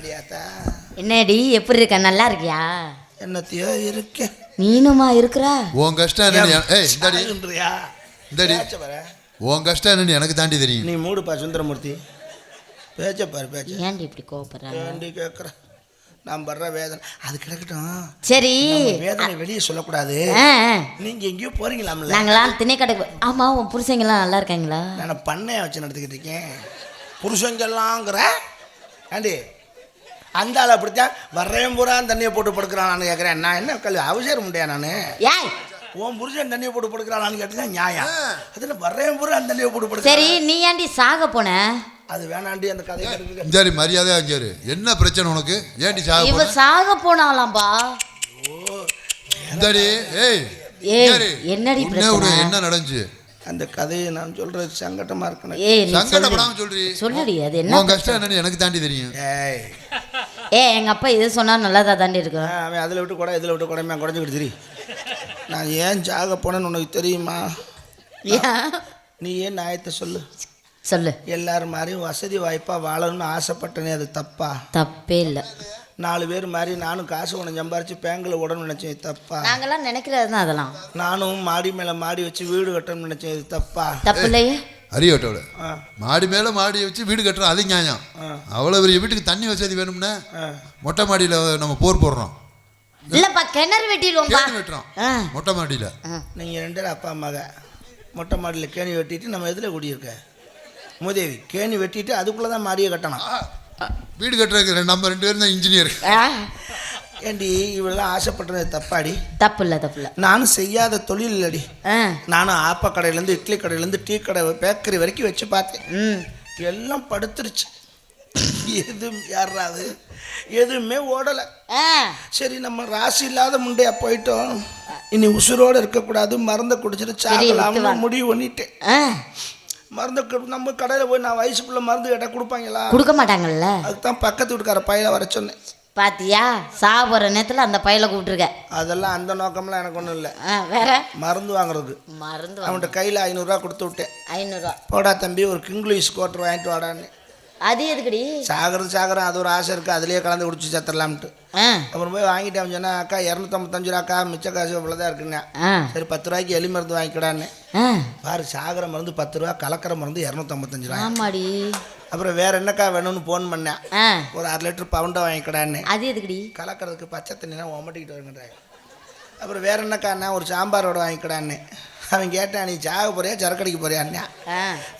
என்னடியாத்தா? என்னடி எப்படி இருக்க? நல்லா இருக்கியா? என்னத்தையோ இருக்கேன் நீனுமா இருக்கிறா? உன் கஷ்டம் என்னன்னு என- ஏய் இந்தாடி. சாகுன்றியா? இந்தாடி. பேச்ச பாரு. உன் கஷ்டம் என்னன்னு எனக்கு தாண்டி தெரியும். நீ மூடுப்பா சுந்தரமூர்த்தி. பேச்ச பாரு பேச்ச. ஏன்டி இப்படி கோவப்படுற ஏண்டி கேட்குற நான் படுற வேதனை. அது கிடக்கட்டும். சரி. நம்ம வேதனை வெளியே சொல்லக்கூடாது. ஆ, ஆ. நீங்க எங்கேயோ போறீங்களாம்ல? நாங்களாம் திணைக்கடைக்கு போ- ஆமா உன் புருஷங்கெல்லாம் நல்லா இருக்காங்களா? நான் பண்ணைய வச்சு நடத்திக்கிட்டு இருக்கேன்? புருஷங்கெல்லாங்கிற? ஆண்டி அந்த ஆள் அப்படித்தான் வர்றேன் பூரா தண்ணியை போட்டு படுக்கிறான் நான் கேட்குறேன் நான் என்ன கல்வி? அவசரம் முடியா நான்? ஏய். உன் புருஷன் தண்ணியை போட்டு படுக்கிறானான்னு கேட்டுதான் நியாயம். அதில் வர்றேன் பூரா அந்த தண்ணியை போட்டு படுக்க சரி நீ ஏன்டி சாக போன? அது வேணாண்டி அந்த கதை கிடக்கு இந்தாடி மரியாதையா இங்கே இரு. என்ன பிரச்சனை உனக்கு? ஏன்டி சாக இவ? சாக போனாலாம்பா இந்தாடி ஏய். என்னடி? என்ன நடந்துச்சு? அந்த கதையை நான் சொல்றது சங்கட்டமா இருக்கணும். சங்கடப்படாம சொல்றி. சொல்லுடி அது என்ன கஷ்டம் என்னன்னு எனக்கு தாண்டி தெரியும். ஏய். ஏ எங்க அப்பா இது சொன்னா நல்லதா தாண்டி இருக்கும். ஆ, அவன் அதில் விட்டு கூட இதில் விட்டு கூடமே குறைஞ்சிக்கிட்டு திரி. நான் ஏன் ஜாக போனேன்னு உனக்கு தெரியுமா? ஏன் நீ ஏன் நியாயத்தை சொல்லு? சொல்லு. எல்லாரும் மாதிரியும் வசதி வாய்ப்பாக வாழணும்னு ஆசைப்பட்டனே அது தப்பா? தப்பே இல்லை. நாலு பேர் மாதிரி நானும் காசு உன சம்பாரிச்சு பேங்கில் உடனு நினச்சேன் தப்பா? நாங்கெல்லாம் நினைக்கிறது தான் அதெல்லாம். நானும் மாடி மேலே மாடி வச்சு வீடு கட்டணும்னு நினச்சேன் இது தப்பா? தப்பு இல்லையே. அரியவட்டோட மாடி மேல மாடி வச்சு வீடு கட்டுறோம் அது நியாயம். அவ்வளோ பெரிய வீட்டுக்கு தண்ணி வசதி வேணும்னா மொட்டை மாடியில் நம்ம போர் போடுறோம். இல்லப்பா கிணறு வெட்டிடுவோம்பா கேணி வெட்டுறோம் மொட்டை மாடியில். நீங்கள் ரெண்டு பேரும் அப்பா மக மொட்டை மாடியில் கேணி வெட்டிட்டு நம்ம எதில் குடியிருக்க? மூதேவி கேணி வெட்டிட்டு அதுக்குள்ளே தான் மாடியை கட்டணும். வீடு கட்டுறதுக்கு நம்ம ரெண்டு பேரும் தான் இன்ஜினியர். ஏண்டி இவெல்லாம் ஆசைப்பட்டது தப்பாடி? தப்பு இல்லை தப்பு இல்லை நானும் செய்யாத தொழில் இல்லடி. ஆ. நானும் ஆப்ப கடையிலேருந்து இட்லி கடையிலேருந்து டீ கடை பேக்கரி வரைக்கும் வச்சு பார்த்தேன். எல்லாம் படுத்துருச்சு. எதுவும் யாராவது எதுவுமே ஓடலை. சரி நம்ம ராசி இல்லாத முண்டையா போயிட்டோம். இனி உசுரோடு இருக்கக்கூடாது மருந்தை குடிச்சிட்டு வித்துவாங்க. முடிவு பண்ணிட்டேன். மருந்து நம்ம கடையில் போய் நான் வயசுக்குள்ள மருந்து கேட்டால் கொடுப்பாங்களா? கொடுக்க மாட்டாங்கல்ல? அதுக்கு தான் பக்கத்து வீட்டுக்கார பையனை வர சொன்னேன். பாத்தியா? சாப்பிட்ற நேரத்தில் அந்த பையலை கூப்பிட்டுருக்க. அதெல்லாம் அந்த நோக்கம்லாம் எனக்கு ஒன்றும் இல்லை. வேற? மருந்து வாங்குறதுக்கு மருந்து அவன்கிட்ட கையில் ஐநூறுரூவா கொடுத்து விட்டேன். ஐநூறுரூவா போடா தம்பி ஒரு கிங்லீஷ் கோட்டர் வாங்கிட்டு வாடான்னு. அது எதுக்குடி? சாகிறது சாகிறேன் அது ஒரு ஆசை இருக்குது அதுலேயே கலந்து குடிச்சு சத்துடலாம்ட்டு அப்புறம் போய் வாங்கிட்டு அவன் சொன்னா அக்கா இரநூத்தம்பத்தஞ்சு ரூபாக்கா மிச்ச காசு இவ்வளோ தான் இருக்குங்க சரி பத்து ரூபாய்க்கு எலி மருந்து வாங்கிக்கடான்னு. பாரு சாகிற மருந்து பத்து ரூபா கலக்கிற மருந்து இரநூத்தம்பத்தஞ்சு ரூபா. ஆமாடி. அப்புறம் வேற என்னக்கா வேணும்னு ஃபோன் பண்ணேன். ஒரு அரை லிட்டர் பவுண்டை வாங்கிக்கடான்னு. அது எதுக்குடி? கலக்கிறதுக்கு பச்சை தண்ணினா ஒமட்டிக்கிட்டு வருங்கன்றாங்க அப்புறம் வேற என்னக்காண்ணா ஒரு சாம்பாரோட வாங்கிக்கடான்னு. அவன் கேட்டான் நீ சாக போறியா சரக்கடிக்க போறியான்னு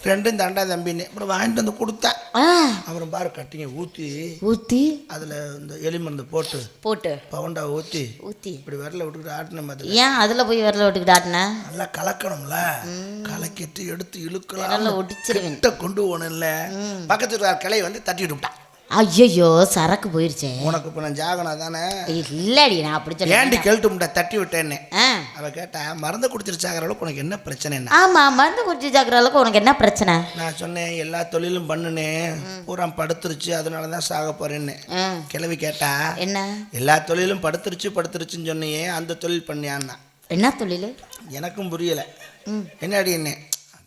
ரெண்டும் தண்டா தம்பின்னு அப்புறம் வாங்கிட்டு வந்து கொடுத்தேன். அப்புறம் பாரு கட்டிங்க ஊற்றி ஊற்றி அதில் இந்த எலி மருந்து போட்டு போட்டு. பவுண்டா ஊற்றி ஊற்றி இப்படி விரல விட்டுக்கிட்டு ஆட்டின மாதிரி. ஏன் அதில் போய் விரல விட்டுக்கிட்டு ஆட்டின? நல்லா கலக்கணும்ல. கலக்கிட்டு எடுத்து இழுக்கலாம். கிட்ட கொண்டு போகணும்ல. பக்கத்து வீட்டுக்கார கிளை வந்து தட்டிட்டு விட்டான். ஐயோ சரக்கு போயிருச்சே. உனக்கு இப்போ நான் ஜாகனா தானே? இல்லடி நான் அப்படி ஏண்டி சொல்ல கெழுட்டு முட்டை தட்டி விட்டேன்னு? அவ கேட்டா மருந்து குடிச்சிருச்சாகிற அளவுக்கு உனக்கு என்ன பிரச்சனைன்னா? ஆமா மருந்து குடிச்சு சாக்குற அளவுக்கு உனக்கு என்ன பிரச்சனை? நான் சொன்னேன் எல்லா தொழிலும் பண்ணுனேன். பூரா படுத்துருச்சு அதனால தான் சாக போறேன்னு. கிளவி கேட்டா என்ன? எல்லா தொழிலும் படுத்துருச்சு படுத்துருச்சுன்னு சொன்னியே அந்த தொழில் பண்ணியான்னா. என்ன தொழில்? எனக்கும் புரியலை. என்னடி என்ன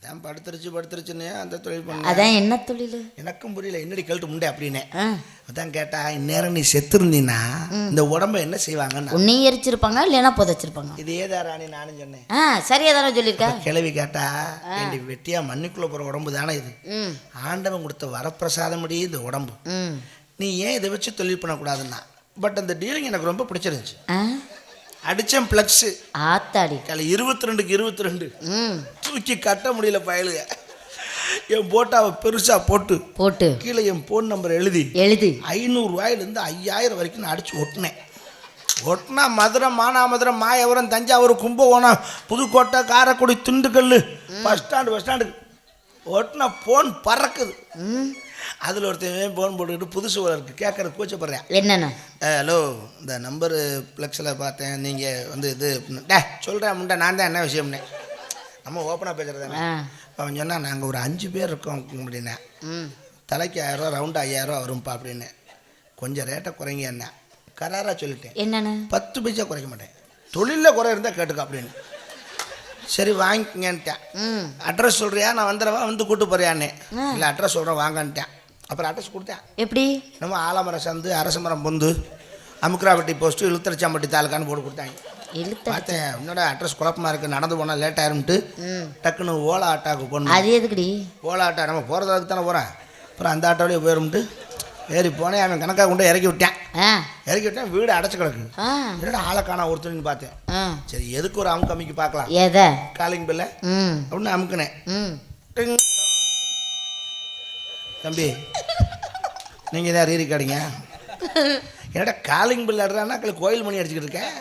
அதான் படுத்துருச்சு படுத்துருச்சுன்னு அந்த தொழில் பண்ண. அதான் என்ன தொழில்? எனக்கும் புரியல என்னடி கழட்டு முண்டை அப்படின்னு. அதான் கேட்டா இந்நேரம் நீ செத்துருந்தீன்னா இந்த உடம்ப என்ன செய்வாங்கன்னு? உன்னையும் எரிச்சிருப்பாங்க இல்லைன்னா புதைச்சிருப்பாங்க இதே தான் ராணி நானும் சொன்னேன். ஆ சரியா தானே சொல்லியிருக்க? கிளவி கேட்டா ஏண்டி வெட்டியா மண்ணுக்குள்ள போற உடம்பு தானே இது? ஆண்டவன் கொடுத்த வரப்பிரசாதம் இந்த உடம்பு. நீ ஏன் இதை வச்சு தொழில் பண்ணக்கூடாதுன்னா? பட் அந்த டீலிங் எனக்கு ரொம்ப பிடிச்சிருந்துச்சு. அடிச்சேன் பிளக்ஸு. ஆத்தாடி. அதில் இருபத்தி ரெண்டுக்கு இருபத்தி ரெண்டு. தூக்கி கட்ட முடியல பயலுக. என் போட்டாவை பெருசா போட்டு போட்டு. கீழே என் ஃபோன் நம்பர் எழுதி எழுது. ஐநூறுரூவாயிலேருந்து ஐயாயிரம் வரைக்கும் நான் அடித்து ஒட்டினேன். ஒட்டினா Madurai Manamadurai Mayavaram Thanjavur Kumbakonam Pudukkottai Karaikudi Dindigul bus stand bus stand ஒட்டினா phone பறக்குது. அதில் ஒருத்தன் ஃபோன் போட்டுக்கிட்டு புதுசு இருக்குது கேட்குறது கூச்சப்படுறேன் என்னென்ன? ஹலோ இந்த நம்பரு ப்ளக்ஸில் பார்த்தேன் நீங்கள் வந்து இது. டே சொல்கிறேன் முண்டை நான் தான் என்ன விஷயம்னே. நம்ம ஓப்பனாக பேசுகிறது ஆ. அவன் சொன்னால் நாங்கள் ஒரு அஞ்சு பேர் இருக்கோம் அப்படின்னேன். தலைக்கு ஆயிரரூவா ரவுண்டு ஐயாயிரரூவா வரும்ப்பா அப்படின்னு. கொஞ்சம் ரேட்டை குறைங்க என்ன? கராராக சொல்லிட்டேன். என்னென்ன? பத்து பைசா குறைக்க மாட்டேன். தொழிலில் குறை இருந்தால் கேட்டுக்க அப்படின்னு. சரி வாங்கிக்கங்கன்ட்டேன் ம். அட்ரஸ் சொல்கிறியா நான் வந்துடுவா? வந்து கூட்டு போறியான்னே. இல்லை அட்ரஸ் சொல்கிறேன் வாங்கன்ட்டேன். அப்புறம் அட்ரஸ் கொடுத்தேன். எப்படி? நம்ம ஆலமரம் சந்து அரச மரம் பொந்து அமுக்குராப்பட்டி போஸ்ட்டு இழுத்தரச்சாம்பட்டி தாலுக்கான்னு போட்டு கொடுத்தாங்க பார்த்தேன். என்னோட அட்ரஸ் குழப்பமா இருக்குது நடந்து போனால் லேட் ஆயிரும்ட்டு டக்குன்னு ஓலா ஆட்டாவுக்கு போகணும் அது எதுக்குடி? ஓலா ஆட்டோ நம்ம போகிறதுக்கு தானே போகிறேன் அப்புறம் அந்த ஆட்டோலேயே போயிரும்ட்டு ஏறி போனேன். அவன் கணக்காக கொண்டு இறக்கி விட்டேன். இறக்கி விட்டேன். வீடு அடைச்சு கிடக்கு. என்னடா ஆளை காணா ஒருத்தன்னு பார்த்தேன். சரி எதுக்கு ஒரு அமுக்கு அமைக்கி பார்க்கலாம். எதை? காலிங் பில்ல அப்படின்னு அமுக்குனேன். தம்பி நீங்கள் தான் ரீரி காடிங்க என்னடா காலிங் பில் அடுறானா கோயில் மணி அடிச்சுக்கிட்டு இருக்கேன்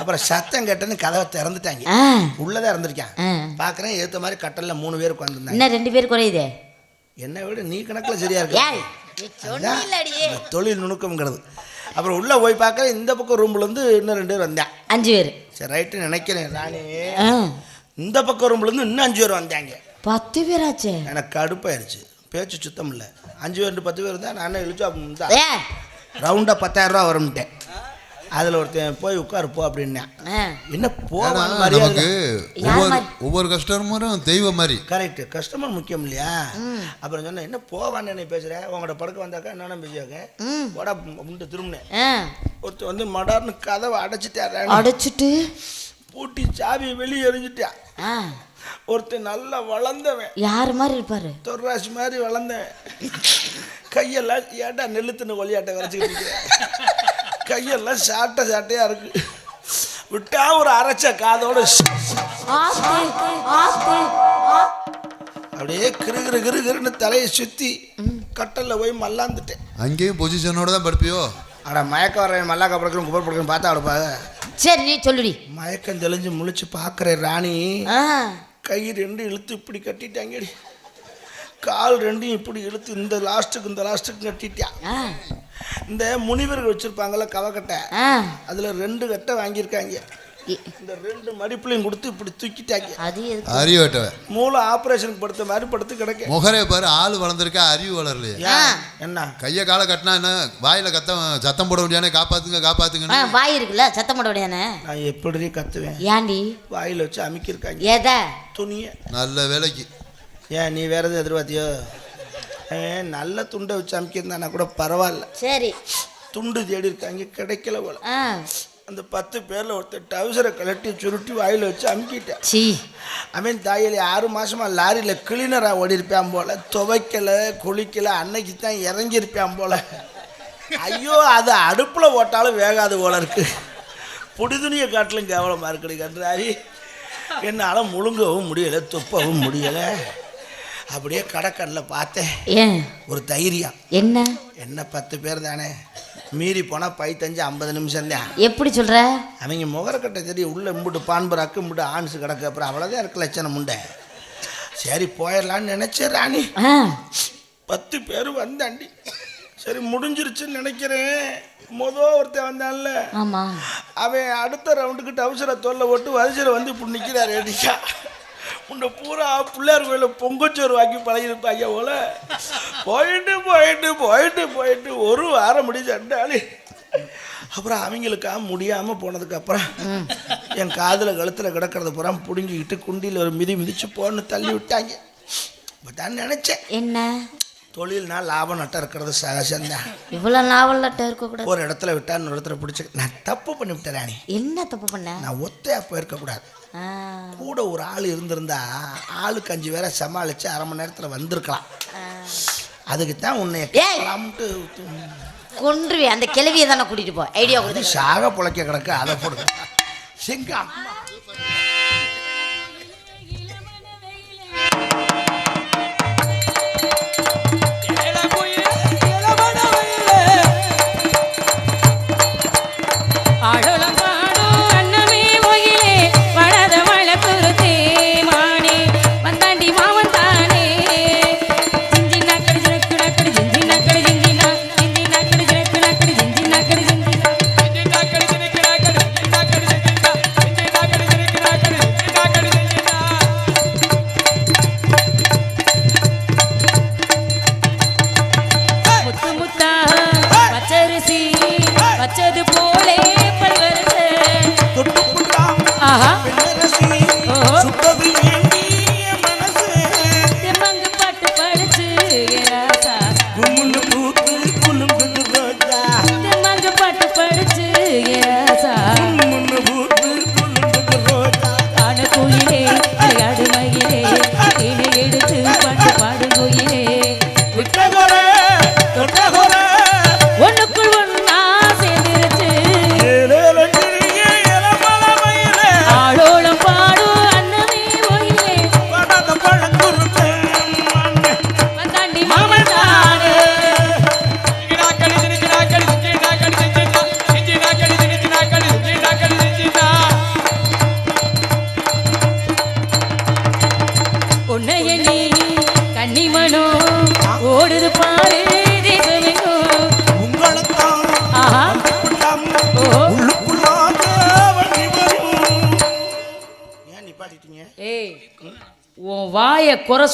அப்புறம் சத்தம் கேட்டேன்னு கதவை திறந்துட்டாங்க. உள்ளதான் இருந்திருக்கேன். ஆ. பார்க்குறேன் ஏற்ற மாதிரி கட்டலில் மூணு பேர் உட்காந்துருந்தாங்க இன்னும் ரெண்டு பேர் குறையுதே? என்னை விட நீ கணக்கில் சரியா இருக்கு. தொழில் நுணுக்கம்ங்கிறது. அப்புறம் உள்ளே போய் பார்க்க இந்த பக்கம் ரூம்லேருந்து இன்னும் ரெண்டு பேர் வந்தேன் அஞ்சு பேர். சரி ரைட்டு நினைக்கிறேன் ராணி. இந்த பக்கம் ரூம்லேருந்து இன்னும் அஞ்சு பேர் வந்தாங்க. பத்து பேராச்சே. எனக்கு கடுப்பாயிருச்சு. பேச்சு சுத்தம் இல்லை. அஞ்சு பேர் பத்து பேர் இருந்தால் நானே இழுச்சா ரவுண்டாக பத்தாயிரம் ரூபா வரும்ட்டேன். அதில் ஒருத்தன் போய் உட்காரு போ அப்படின்னேன். என்ன போவான்னு நமக்கு ஒவ்வொரு? ஒவ்வொரு கஸ்டமரும் தெய்வம் மாதிரி. கரெக்ட் கஸ்டமர் முக்கியம் இல்லையா? அப்புறம் சொன்னேன் என்ன போவான்னு என்ன பேசுகிறேன் உங்களோட படுக்க வந்தாக்கா என்னென்ன பேசியாக்க? ம். போடா அப்படின்ட்டு திரும்பினேன். ஒருத்தர் வந்து மடார்னு கதவை அடைச்சிட்டாரு. அடைச்சிட்டு? பூட்டி சாவியை வெளியே எறிஞ்சிட்டான் ஆ. ஒருத்தன் நல்லா வளர்ந்தவன். யார் மாதிரி இருப்பாரு? தொர்ராசி மாதிரி வளர்ந்தவன். கையெல்லாம் ஏட்டா நெல்லு தின்னு ஒளியாட்டை வரைச்சிக்கிட்டு. கையெல்லாம் சாட்டை சாட்டையாக இருக்கு. விட்டா ஒரு அரைச்ச காதோட அப்படியே கிரு கிரு கிரு கிருன்னு தலையை சுற்றி கட்டலில் போய் மல்லாந்துட்டேன். அங்கேயும் பொசிஷனோட தான் படுப்பியோ? அட மயக்க வரேன் மல்லாக்க படுக்கிறேன் குப்பர் படுக்கிறேன் பார்த்தா அடுப்பாக சரி நீ சொல்லுடி. மயக்கம் தெளிஞ்சு முழிச்சு பார்க்குறேன் ராணி. ஆ. கை ரெண்டு இழுத்து இப்படி கட்டிட்டாங்கடி கால் ரெண்டும் இப்படி இழுத்து இந்த லாஸ்ட்டுக்கு இந்த லாஸ்ட்டுக்கு கட்டிட்டான் ஆ. இந்த முனிவர்கள் வச்சுருப்பாங்கள்ல கவக்கட்டை அதில் ரெண்டு கட்டை வாங்கியிருக்காங்க. இந்த ரெண்டு மடிப்புலையும் கொடுத்து இப்படி தூக்கிட்டாங்க. அறிவட்டவன் மூளை ஆப்ரேஷனுக்கு படுத்த மாதிரி படுத்து கிடக்க. முகரே பாரு ஆள் வளர்ந்துருக்கா அறிவு வளரலையே. ஏன்? என்ன? கையை காலை கட்டினா என்ன? வாயில கத்த சத்தம் போட முடியானே காப்பாத்துங்க ஆ காப்பாத்துங்கன்னு வாய் இருக்குல்ல சத்தம் போட முடியானே? நான் எப்படி கத்துவேன்? ஏண்டி வாயில் வச்சு அமுக்கியிருக்காங்க. எதை? துணியை. நல்ல வேலைக்கு. ஏன் நீ வேற எதுவும் எதிர்பார்த்தியோ? நல்ல துண்டை வச்சு அமுக்கியிருந்தானா கூட பரவாயில்ல. சரி. துண்டு தேடி இருக்காங்க கிடைக்கல போல. அந்த பத்து பேரில் ஒருத்தர் டவுசரை கழட்டி சுருட்டி வாயில் வச்சு அமுக்கிட்டேன். சீ. அவன் தாயில் ஆறு மாசமா லாரியில் கிளீனராக ஓடி இருப்பான் போல. துவைக்கல குளிக்கல அன்னைக்கு தான் இறங்கியிருப்பான் போல. ஐயோ அது அடுப்பில் ஓட்டாலும் வேகாது போல இருக்கு. புடி துணியை காட்டிலும் கேவலமாக இருக்குடி கன்றாரி. என்னால் முழுங்கவும் முடியலை துப்பவும் முடியலை. அப்படியே கடற்கண்ணில் பார்த்தேன். ஏன்? ஒரு தைரியம். என்ன? என்ன பத்து பேர் தானே? மீறி போனால் பைத்தஞ்சு ஐம்பது நிமிஷம் தான் எப்படி சொல்ற? அவங்க முகரக்கட்டை தெரியும் உள்ள இம்புட்டு பான்பராக்கு இம்புட்டு ஆன்ஸு கிடக்கு. அப்புறம் அவ்வளோதான் இருக்கு லட்சணம் உண்டை. சரி போயிடலான்னு நினச்சேன் ராணி. பத்து பேர் வந்தாண்டி. சரி முடிஞ்சிருச்சுன்னு நினைக்கிறேன். மொத ஒருத்தன் வந்தான்ல. ஆமா. அவன் அடுத்த ரவுண்டுக்கு டவுசரை தோல்ல போட்டு வரிசையில் வந்து இப்படி நிற்கிறார் ரெடிக்கா உன்னை பூரா பிள்ளையார் கோயிலில் பொங்கச்சோறு வாங்கி பழகிருப்பாங்க போல. போயிட்டு போயிட்டு போயிட்டு போயிட்டு ஒரு வாரம் முடிஞ்சு அண்டாளி அப்புறம் அவங்களுக்கா முடியாமல் போனதுக்கப்புறம் என் காதில் கழுத்தில் கிடக்கிறத பூரா பிடுங்கிக்கிட்டு குண்டியில் ஒரு மிதி மிதிச்சு போன்னு தள்ளி விட்டாங்க. பட் நான் நினச்சேன். என்ன? தொழில்னா லாபம் நட்டம் இருக்கிறது சகஜம்தான் இவ்வளவு நாவல்லாட்ட இருக்க கூடாது ஒரு இடத்துல விட்டா இன்னொரு இடத்துல பிடிச்சி நான் தப்பு பண்ணி விட்டேன் ராணி. என்ன தப்பு பண்ண? நான் ஒத்தையா போயிருக்கக்கூடாது. கூட ஒரு ஆள் இருந்திருந்தா ஆளுக்கு அஞ்சு பேரை சமாளித்து அரை மணி நேரத்தில் வந்திருக்கலாம். அதுக்கு தான் உன்னை கொன்றுவே அந்த கிளவியை தானே கூட்டிட்டு போ. ஐடியா சாக புழைக்க கிடக்கு அதை போடுங்க செங்க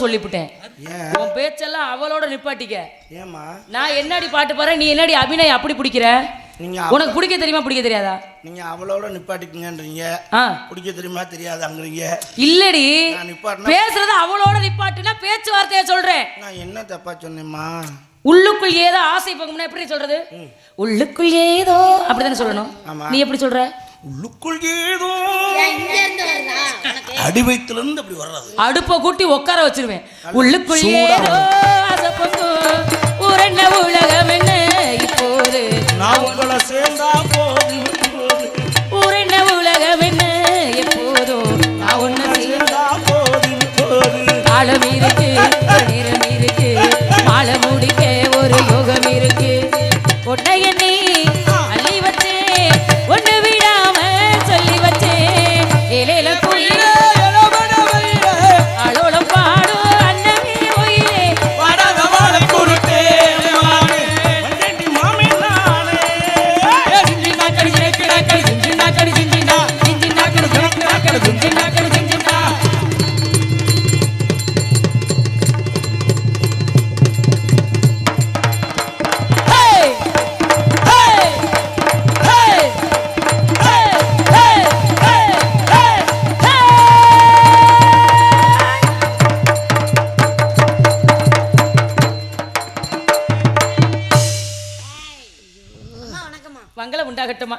சொல்லிவிட்டேன் உன் பேச்செல்லாம் அவளோட நிப்பாட்டிக்க. ஏமா நான் என்னடி பாட்டு பாடுறேன் நீ என்னடி அபிநய் அப்படி பிடிக்கிற? நீங்க உனக்கு பிடிக்க தெரியுமா பிடிக்க தெரியாதா? நீங்க அவளோட நிப்பாட்டிக்குங்கன்றீங்க. பிடிக்க தெரியுமா தெரியாதாங்கிறீங்க. இல்லடி. பேசுறது அவளோட நிப்பாட்டுனா பேச்சுவார்த்தைய சொல்றேன். நான் என்ன தப்பா சொன்னேம்மா? உள்ளுக்குள் ஏதோ ஆசை பொங்கும்னா எப்படி சொல்றது? உள்ளுக்குள் ஏதோ அப்படிதானே சொல்லணும். நீ எப்படி சொல்ற? உள்ளுக்குள் ஏதோ அடி வயிற்றுலேருந்து அப்படி வர்றது. அடுப்பை கூட்டி உட்கார வச்சிருவேன். உள்ளுக்குள் ஏதோ உலகம் என்ன இப்போது. நான் உங்களை சேர்ந்தா உண்டாகட்டுமா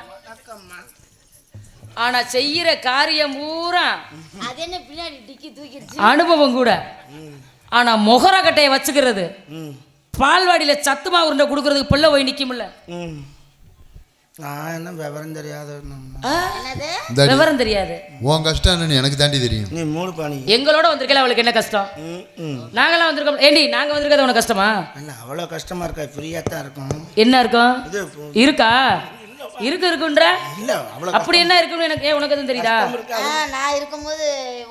ஆனா செய்யற காரியம் பூரா அது என்ன பின்னாடி டிக்கி தூக்கிடுச்சு? அனுபவம் கூட. ஆனா முகர கட்டையை வச்சுக்கிறது. பால்வாடியில சத்துமா உருண்டை கொடுக்கறதுக்கு பிள்ளை போய் நிக்கும்ல. ம். நான் என்ன விவரம் தெரியாத விவரம் தெரியாது. உன் கஷ்டம் என்னன்னு எனக்கு தாண்டி தெரியும். நீ மூணு பாணி. எங்களோட வந்திருக்கல அவளுக்கு என்ன கஷ்டம்? ம், ம். நாங்கெல்லாம் வந்திருக்கோம். ஏண்டி நாங்க வந்திருக்கிறது உனக்கு கஷ்டமா? அவ்வளோ கஷ்டமா இருக்கா? ஃப்ரீயாக தான் இருக்கும். என்ன இருக்கும்? இருக்கா? இருக்கு இருக்குன்ற? இல்லை அப்படி என்ன இருக்குன்னு எனக்கு ஏன் உனக்கு எதுவும் தெரியுதா? நான் இருக்கும்போது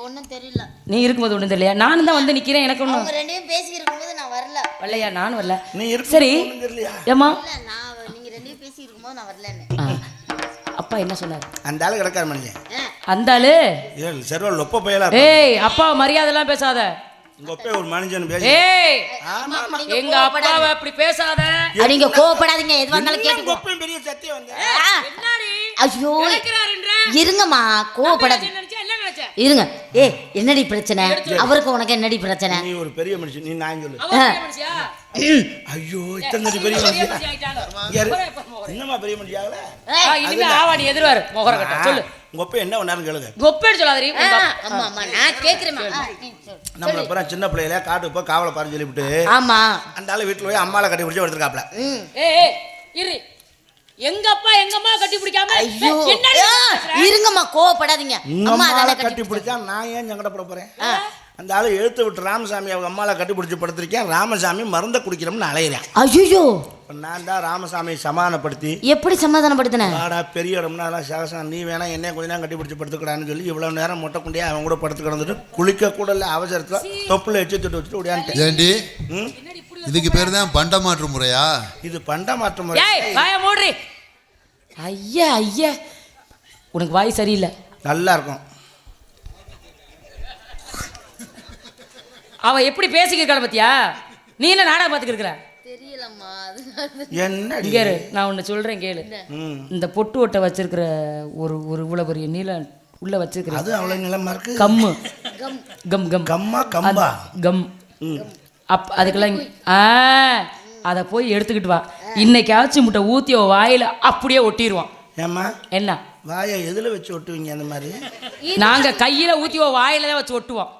ஒன்றும் தெரியல. நீ இருக்கும்போது ஒன்றும் தெரியலையா? நானும் தான் வந்து நிக்கிறேன் எனக்கு ஒன்றும் அவங்க ரெண்டு பேரும் பேசி இருக்கும்போது நான் வரல. வரலையா? நானும் வரல. நீ இருக்கு சரி. இல்ல நான் நீங்க ரெண்டு பேரும் பேசி இருக்கும்போது நான் வரலன்னு. அப்பா என்ன சொன்னார்? அந்த ஆளு கிடக்காரு ஆ, அந்த ஆளு? ஏழு செருவல் லொப்ப பயலா ஏய் அப்பா மரியாதைலாம் பேசாத. உங்க அப்பே ஒரு மனுஷன் பேசி ஏய் ஆமா ஆமா. நீங்க எங்க அப்பாவை அப்படி பேசாத. நீங்க கோவப்படாதீங்க. எது வந்தாலும் உங்க கேட்டுக்கோ. அப்பையும் பெரிய சத்தியம் வந்து? ஆ, என்னடி? ஐயோ. நினைக்கிறாருன்ற? இருங்கம்மா கோவப்படாது இருங்க. ஏ என்னடி பிரச்சனை? அவருக்கு உனக்கு என்னடி பிரச்சனை? நீ ஒரு பெரிய மனுஷன் நீ நான் சொல்லு. அவ பெரிய மனுஷியா? ஐயோ இத்தனை பெரிய மனுஷன். என்னம்மா பெரிய மனுஷன் இனிமே ஆவாடி எதிர்வாரு முகர கட்ட. சொல்லு. உங்க அப்பா என்ன பண்ணாருன்னு கேளுங்க. கொப்பேடு சொல்லாதீ ஆமா ஆமா நான் நீ சொல்லு. நம்மள அப்புறம் சின்ன பிள்ளையில காட்டு போய் காவலை பாருன்னு சொல்லிவிட்டு ஆமா. அந்த ஆளு வீட்டுல போய் அம்மாவை கட்டி பிடிச்சி எடுத்துருக்காப்ல. ஏய், இரு. எங்க அப்பா எங்க அம்மா கட்டி பிடிக்காம? ஐயோ? இருங்கம்மா கோவப்படாதீங்க. அம்மா அதால கட்டி பிடிச்சா நான் ஏன் சங்கடப்பட போறேன்? அந்த ஆளு எழுத்து விட்டு ராமசாமி அவங்க அம்மாவை கட்டி பிடிச்சி படுத்திருக்கேன். ராமசாமி மருந்த குடிக்கிறோம்னு அலையிறேன். ஐயோ இப்ப நான் தான் ராமசாமியை சமாதானப்படுத்தி எப்படி சமாதானப்படுத்தின? வாடா பெரிய இடம்னா அதெல்லாம் சகசம். நீ வேணா என்னைய கொஞ்ச நேரம் கட்டி பிடிச்சி படுத்துக்கூடாதுன்னு சொல்லி இவ்வளவு நேரம் மொட்டை குண்டியா அவன் கூட படுத்து கிடந்துட்டு குளிக்க கூட இல்லை அவசரத்தில் தொப்புல எச்சு தொட்டு வச்சுட்டு இதுக்கு பேர் தான் பண்ட மாற்று முறையா? இது பண்ட மாற்றம் முறை. ஏய் வாய மூடுறி. ஐயா ஐயா. உனக்கு வாய் சரியில்லை. நல்லா இருக்கும் அவ எப்படி பேசிக்கிருக்காள் பாத்தியா? நீ என்ன நாடகம் பார்த்துக்கிருக்கிற தெரியலம்மா என்ன இங்க இரு நான் ஒன்று சொல்றேன் கேளு. இந்த. பொட்டு ஒட்டை வச்சிருக்கிற ஒரு ஒரு இவ்வளவு பெரிய நீளம் உள்ள வச்சிருக்கிற அது அவ்வளோ நிலமா இருக்கு? கம்மு. கம். கம் கம்மா கம்பா? கம். ம். அப் அதுக்கெல்லாம் ஆ அதை போய் எடுத்துக்கிட்டு வா. இன்னைக்காச்சும் முட்டை ஊற்றி வாயில அப்படியே ஒட்டிடுவான் ஏம்மா? என்ன? வாயை எதில் வச்சு ஒட்டுவீங்க அந்த மாதிரி? நாங்க கையில அவ வாயில தான் வச்சு ஒட்டுவோம்.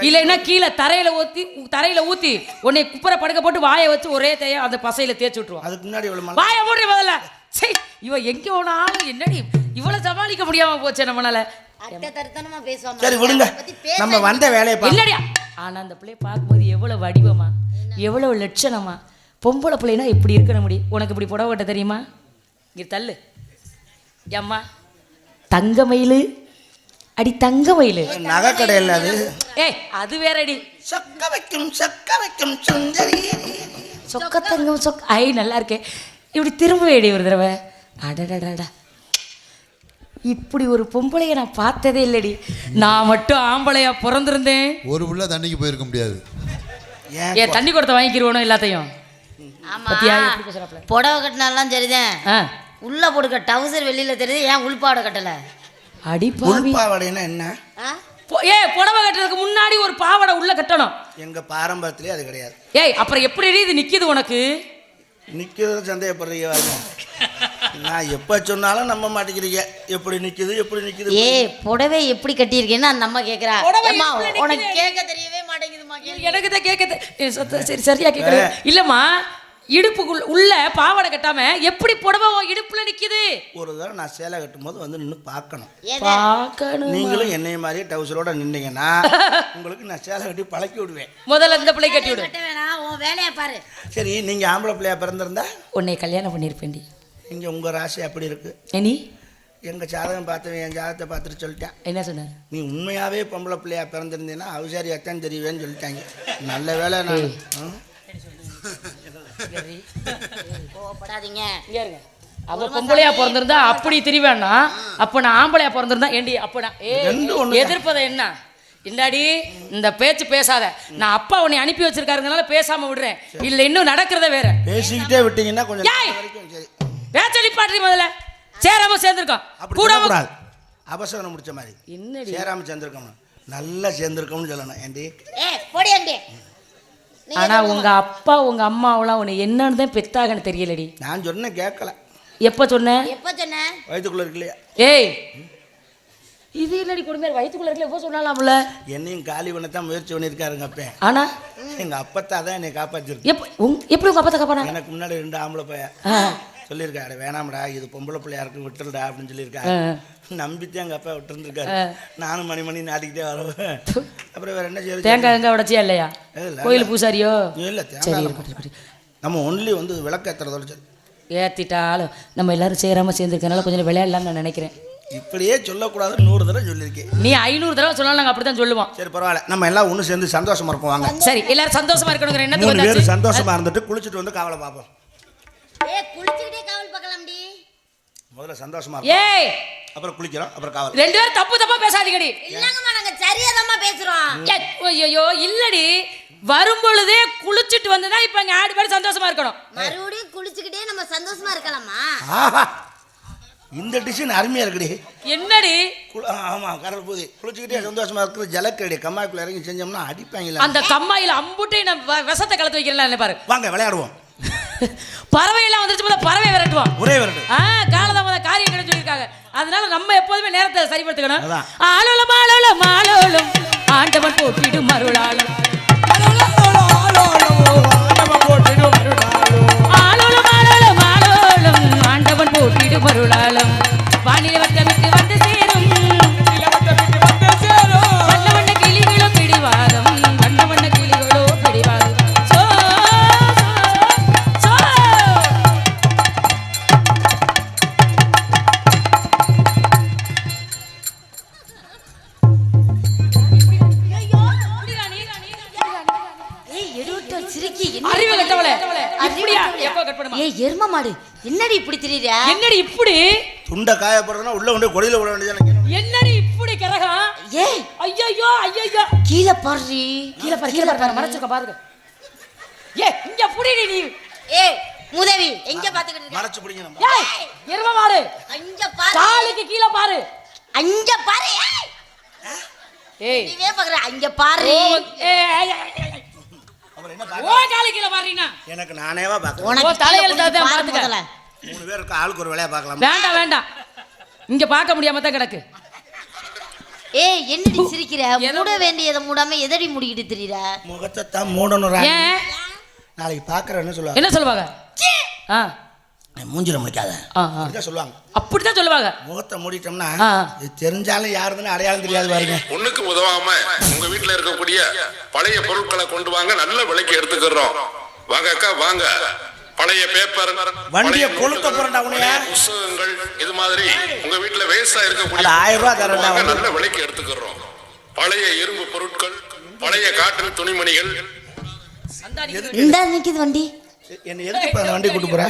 இல்லைன்னா கீழே தரையில ஊத்தி தரையில ஊத்தி உன்னை குப்பரை படுக்க போட்டு வாயை வச்சு ஒரே தேய அந்த பசையில தேய்ச்சி விட்டுருவோம் அதுக்கு முன்னாடி வாயை மூடி முதல்ல. சீ, இவ எங்க போனாலும் என்னடி? இவ்வளவு சமாளிக்க முடியாம போச்சு நம்மளால சரி விடுங்க. நம்ம வந்த வேலையை இல்லடியா ஆனா அந்த பிள்ளைய பார்க்கும்போது எவ்வளவு வடிவமா எவ்வளவு லட்சணமா. பொம்பளை பிள்ளைனா இப்படி இருக்கணும் முடியும் உனக்கு இப்படி புடவை கட்ட தெரியுமா? இங்க தள்ளு. ஏம்மா தங்க மயிலு அடி தங்க மயிலு நகை கடையில் அது. ஏய் அது வேறடி. சொக்க வைக்கும் சொக்க வைக்கும் சுந்தரி. சொக்க தங்கம் சொக்க ஐ நல்லா இருக்கே. இப்படி திரும்ப வேடி ஒரு தடவை. அடடடடா இப்படி ஒரு பொம்பளைய நான் பார்த்ததே இல்லடி. நான் மட்டும் ஆம்பளையா பிறந்திருந்தேன். ஒரு புள்ள தண்ணிக்கு போயிருக்க முடியாது. ஏன் தண்ணி கொடுத்த வாங்கிக்கிருவோனோ எல்லாத்தையும்? ஆமா. பத்தியா? எப்படி பேசுறாப்ல புடவை கட்டினாலாம் சரிதான். ஆ. உள்ள போடுக்க டவுசர் வெளியில தெரியுது ஏன் உள்பாடை கட்டல? அடிப்பாவி உள்பாவடைன்னா என்ன? ஏய் புடவை கட்டுறதுக்கு முன்னாடி ஒரு பாவாடை உள்ள கட்டணும். எங்க பாரம்பரியத்திலே அது கிடையாது. ஏய் அப்புறம் எப்படி இது நிக்குது உனக்கு? நிற்கிறது சந்தேகப்படுறீங்க வாங்க. நான் எப்போ சொன்னாலும் நம்ப மாட்டேங்கிறீங்க எப்படி நிற்குது எப்படி நிற்குது ஏய் புடவை எப்படி கட்டியிருக்கேன்னு அம்மா புடவை ஏம்மா, எப்படி உனக்கு? கேட்க தெரியவே மாட்டேங்குதுமா. எனக்கு தான் கேட்க சரி சரியா கேட்கல இல்லம்மா இடுப்புக்குள்ள உள்ள பாவாடை கட்டாம எப்படி புடவை இடுப்புல நிக்குது? ஒரு தடவை நான் சேலை கட்டும்போது வந்து நின்று பார்க்கணும்? பார்க்கணும்? நீங்களும் என்னைய மாதிரியே டவுசரோட நின்னீங்கன்னா உங்களுக்கு நான் சேலை கட்டி பழக்கி விடுவேன். முதல்ல இந்த பிள்ளை கட்டி விடு. கட்ட வேணாம் உன் வேலையை பாரு. சரி நீங்கள் ஆம்பளை பிள்ளையா பிறந்திருந்தா? உன்னை கல்யாணம் பண்ணியிருப்பேன்டி. இங்கே உங்கள் ராசி அப்படி இருக்கு. நீ? எங்கள் ஜாதகம் பார்த்தவன் என் ஜாதகத்தை பார்த்துட்டு சொல்லிட்டேன். என்ன சொன்னார்? நீ உண்மையாகவே பொம்பளை பிள்ளையா பிறந்திருந்தீங்கன்னா அவசாரி அத்தான் தெரியுவேன்னு சொல்லிட்டாங்க. நல்ல வேலை நான்? கோவப்படாதீங்க. இங்க இருங்க. அவ பொம்பளையா பிறந்திருந்தா அப்படி திரிவேன்னா அப்ப நான் ஆம்பளையா பிறந்திருந்தா ஏண்டி அப்ப நான் ஏய். எதிர்ப்பதை என்ன? இந்தாடி இந்த பேச்சு பேசாத. நான் அப்பா உன்னை அனுப்பி வச்சிருக்காருங்கனால பேசாம விடுறேன். இல்ல இன்னும் நடக்கிறத வேற. பேசிக்கிட்டே விட்டீங்கன்னா கொஞ்சம் ஏய்! நேரம் வரைக்கும் சரி. பேச்ச நிப்பாட்டி முதல்ல. சேராம சேர்ந்திருக்கோம். அப்படி கூடாம சொல்லக்கூடாது. அபசகனம் முடிச்ச மாதிரி. என்னடி? சேராம சேர்ந்துருக்கணும் நல்லா சேர்ந்துருக்கோம்னு சொல்லணும். ஏண்டி? ஏ போடியாண்டி ஆனா உங்க அப்பா உங்க அம்மாவெல்லாம் உன்னை என்னன்னு தான் பெத்தாகன்னு தெரியலடி. நான் சொன்னேன் கேட்கல. எப்ப சொன்ன? எப்ப சொன்ன? வயிற்றுக்குள்ள இருக்கு இல்லையா ஏய் இது இல்லடி கொடுமையார் வயிற்றுக்குள்ள இருக்கல எப்போ சொன்னாலாம்ல? என்னையும் காலி பண்ண தான் முயற்சி பண்ணியிருக்காருங்க அப்ப. ஆனா? எங்க அப்பத்தா தான் என்னை காப்பாற்றிருக்கு எப்ப உங் எப்படி உங்க அப்பா காப்பானா எனக்கு முன்னாடி ரெண்டு ஆம்பளை பையன். சொல்லியிருக்காரு வேணாம்டா இது பொம்பளை பிள்ளையா இருக்கு விட்டுருடா அப்படின்னு. சொல்லியிருக்காரு. நம்பித்தான் எங்க அப்பா விட்டுருந்துருக்காரு. நானும் மணி மணி நாட்டிக்கிட்டே வரவேன். அப்புறம் வேற என்ன செய்யறது தேங்காய் எங்க உடச்சியா இல்லையா? இல்ல. கோயில் பூசாரியோ? இல்ல தேங்காய். நம்ம ஒன்லி வந்து விளக்கேற்றுறதோட சரி. ஏத்திட்டாலும் நம்ம எல்லாரும் சேராம சேர்ந்துருக்கனால கொஞ்சம் விளையாடலாம்னு நான் நினைக்கிறேன். இப்படியே சொல்லக்கூடாதுன்னு நூறு தடவை சொல்லியிருக்கேன். நீ ஐநூறு தடவை சொன்னாலும் நாங்கள் அப்படித்தான் சொல்லுவோம். சரி பரவாயில்ல. நம்ம எல்லாம் ஒன்று சேர்ந்து சந்தோஷமா இருப்போம் வாங்க. சரி எல்லாரும் சந்தோஷமா இருக்கணுங்கிற எண்ணத்துக்கு பேர். சந்தோஷமா இருந்துட்டு குளிச்சுட்டு வந்து காவலை பார்ப்போம். ஏ குளிச்சுக்கிட்டே காவல் பார்க்கலாம்டி. முதல்ல சந்தோஷமா ஏய். அப்புறம் குளிக்கிறோம் அப்புறம் காவல். ரெண்டு பேரும் தப்பு தப்பா பேசாதீங்கடி. இல்லங்கம்மா நாங்க சரியாதாம்மா பேசுறோம். ஐயோ இல்லடி. வரும் பொழுதே குளிச்சுட்டு வந்துதான் இப்ப இங்க ஆடு பேர் சந்தோஷமா இருக்கணும். மறுபடியும் குளிச்சுக்கிட்டே நம்ம சந்தோஷமா இருக்கலாமா? ஆஹா. இந்த டிசைன் அருமையா இருக்குடி. என்னடி? ஆமா கடல் பூதி குளிச்சுக்கிட்டே சந்தோஷமா இருக்கிற ஜலக்கடி கம்மாய்க்குள்ள இறங்கி செஞ்சோம்னா அடிப்பாங்களா? அந்த கம்மாயில அம்புட்டை நான் வ- விஷத்தை கலத்து வைக்கிறேன் பாரு. வாங்க விளையாடுவோம். பறவை எல்லாம் வந்துருச்சு போல பறவை விரட்டுவான் ஒரே விரட்டு. ஆ காலதாமத காரியம் கிடைச்சு சொல்லியிருக்காங்க. அதனால நம்ம எப்போதுமே நேரத்தை சரிப்படுத்திக்கணும். அதான். ஆளோலம் ஆளோலம் ஆளோலம் ஆண்டவன் போட்டிடும் ஆளோலம் ஆண்டவன் போட்டிடும் மருளாளம் வானிலை வட்டமிட்டு கொண்டு கொடியில விட வேண்டியது என்னடி இப்படி கரகம்? ஏய் ஐயோ ஐயோ கீழே பாருடி. கீழ பாரு கீழ பாரு மறைச்சிருக்க பாருங்க ஏ இங்க புடிடி நீ. ஏய் முதவி எங்க பாத்துக்கிட்டு இருக்க? மறைச்சு பிடிங்க நம்ம. ஏய் எரும மாடு. அங்க பாரு. காலுக்கு கீழ பாரு. அங்க பாரு ஏய். ஏய். நீவே பாக்குற அங்க பாரு. ஏய் ஓ கீழ பாருனா எனக்கு நானேவா பார்க்கறேன் உனக்கு தலையில தான். மூணு பேர் இருக்க ஆளுக்கு ஒரு வேலையை பார்க்கலாம் வேண்டாம் வேண்டாம். இங்க பார்க்க முடியாம தான் கிடக்கு. ஏய் என்னடி சிரிக்கிற? மூட வேண்டியதை மூடாம எதடி மூடிக்கிட்டு திரியற? முகத்தை தான் மூடணும். ஏன்? நாளைக்கு பார்க்கற என்ன சொல்லுவாங்க? என்ன சொல்லுவாங்க? ஆ. மூஞ்சில முடிக்காத ஆ. அப்படிதான் சொல்லுவாங்க. அப்படித்தான் சொல்லுவாங்க. முகத்தை மூடிட்டோம்னா. இது தெரிஞ்சாலும் யாருதுன்னு அடையாளம் தெரியாது பாருங்க. ஒண்ணுக்கு உதவாம உங்க வீட்டுல இருக்கக்கூடிய பழைய பொருட்களை கொண்டு வாங்க நல்ல விலைக்கு எடுத்துக்கிறோம். வாங்க அக்கா வாங்க. பழைய பேப்பர் வண்டியை கொளுத்த உன்னைய. பழைய புஸ்தகங்கள் இது மாதிரி உங்க வீட்டுல வேஸ்டா இருக்கக்கூடிய ஆயிரம் ரூபாய் வந்து. நல்ல விலைக்கு எடுத்துக்கிறோம். பழைய இரும்பு பொருட்கள் பழைய காட்டன் துணிமணிகள். இந்த நிக்குது வண்டி. என்ன எதுக்கு வண்டி கூட்டு போற?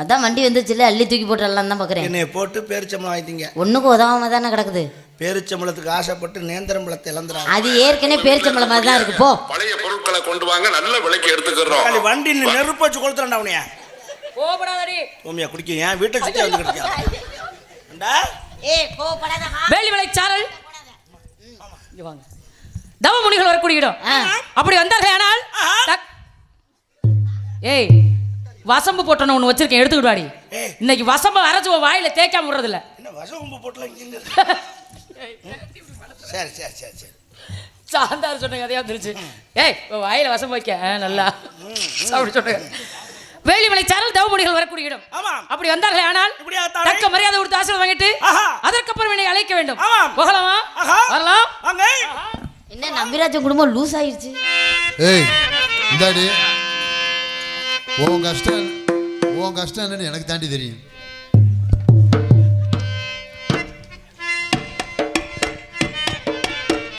அதான் வண்டி வந்துச்சுல்ல அள்ளி தூக்கி போட்டுடலாம் தான் பார்க்குறேன் என்னைய போட்டு பேரிச்சம்பளம் வாங்கிட்டீங்க ஒன்றுக்கு உதவாம தானே கிடக்குது. பேரிச்சம்பளத்துக்கு ஆசைப்பட்டு நேந்திரம்பளத்தை இழந்துறாங்க. அது ஏற்கனவே பேரிச்சம்பளம் மாதிரி தான் இருக்கு போ. பழைய பொருட்களை கொண்டு வாங்க நல்ல விலைக்கு எடுத்துக்கிறோம். தக்காளி வண்டி நெருப்பு வச்சு கொளுத்துறா அவனையா. கோபப்படாதடி சோமியா குடிக்க ஏன் வீட்டை சுற்றி வந்து கிடைக்கா ஏ கோபப்படாத வேலிமலை சாரல். இங்க வாங்க. தவ முனிகள் வரக்கூடிய இடம். அப்படி வந்தார்கள் ஆனால்? ஏய் வசம்பு போட்டன ஒன்று வச்சிருக்கேன் எடுத்துக்கிட்டு. இன்னைக்கு வசம்பு அரைச்சு வாயில தேய்க்காம விடுறதில்ல. என்ன வசகும்பு போட்டுலாம் இங்க சரி சரி சரி சரி. சாந்தார் சொன்ன கதையா வந்துருச்சு. ஏய் உன் வாயில வசம் வைக்க நல்லா. அப்படி சொன்ன வேலிமலை சாரல் தவமுடிகள் வரக்கூடிய இடம். அப்படி வந்தார்களே ஆனால்? தக்க மரியாதை கொடுத்து ஆசீர்வாதம் வாங்கிட்டு ஆஹா. அதற்கப்புறம் என்னை அழைக்க வேண்டும். போகலாமா? ஆஹா. வரலாம். என்ன நம்பிராஜன் குடும்பம் லூஸ் ஆயிடுச்சு ஏய் இந்தாடி. உன் கஷ்டம் உன் கஷ்டம் என்னன்னு எனக்கு தாண்டி தெரியும்.